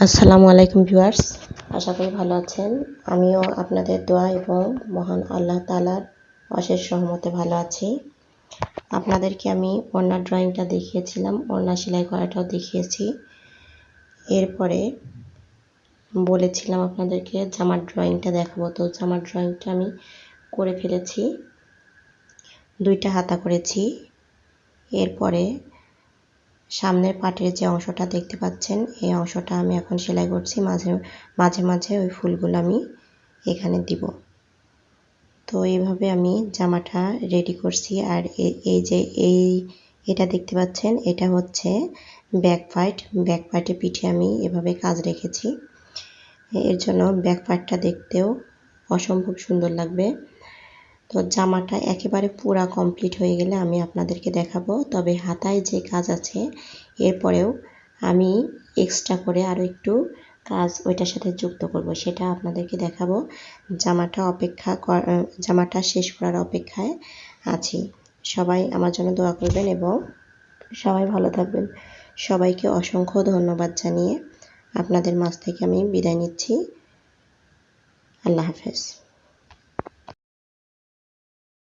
আসসালামু আলাইকুম ভিউয়ার্স, আশা করি ভালো আছেন। আমিও আপনাদের দোয়া এবং মহান আল্লাহ তালার অশেষ সহমতে ভালো আছি। আপনাদেরকে আমি ওড়নার ড্রয়িংটা দেখিয়েছিলাম, ওড়না সেলাই করাটাও দেখিয়েছি। এরপরে বলেছিলাম আপনাদেরকে জামার ড্রয়িংটা দেখাবো। তো জামার ড্রয়িংটা আমি করে ফেলেছি, দুইটা হাতা করেছি। এরপরে সামনের পাটের যে অংশটা দেখতে পাচ্ছেন, এই অংশটা আমি এখন সেলাই করছি। মাঝে মাঝে মাঝে ওই ফুলগুলো আমি এখানে দিব। তো এইভাবে আমি জামাটা রেডি করছি। আর এই যে এই এটা দেখতে পাচ্ছেন, এটা হচ্ছে ব্যাক পার্ট ব্যাক পার্টে পিঠে আমি এভাবে কাজ রেখেছি। এর জন্য ব্যাক পার্টটা দেখতেও অসম্ভব সুন্দর লাগবে। তো জামাটা একেবারে পুরা কমপ্লিট হয়ে গেলে আমি আপনাদেরকে দেখাবো। তবে হাতায় যে কাজ আছে, এরপরেও আমি এক্সট্রা করে আরও একটু কাজ ওইটার সাথে যুক্ত করব, সেটা আপনাদেরকে দেখাবো। জামাটা অপেক্ষা কর জামাটা শেষ করার অপেক্ষায় আছি। সবাই আমার জন্য দোয়া করবেন এবং সবাই ভালো থাকবেন। সবাইকে অসংখ্য ধন্যবাদ জানিয়ে আপনাদের মাছ থেকে আমি বিদায় নিচ্ছি। আল্লাহ হাফেজ।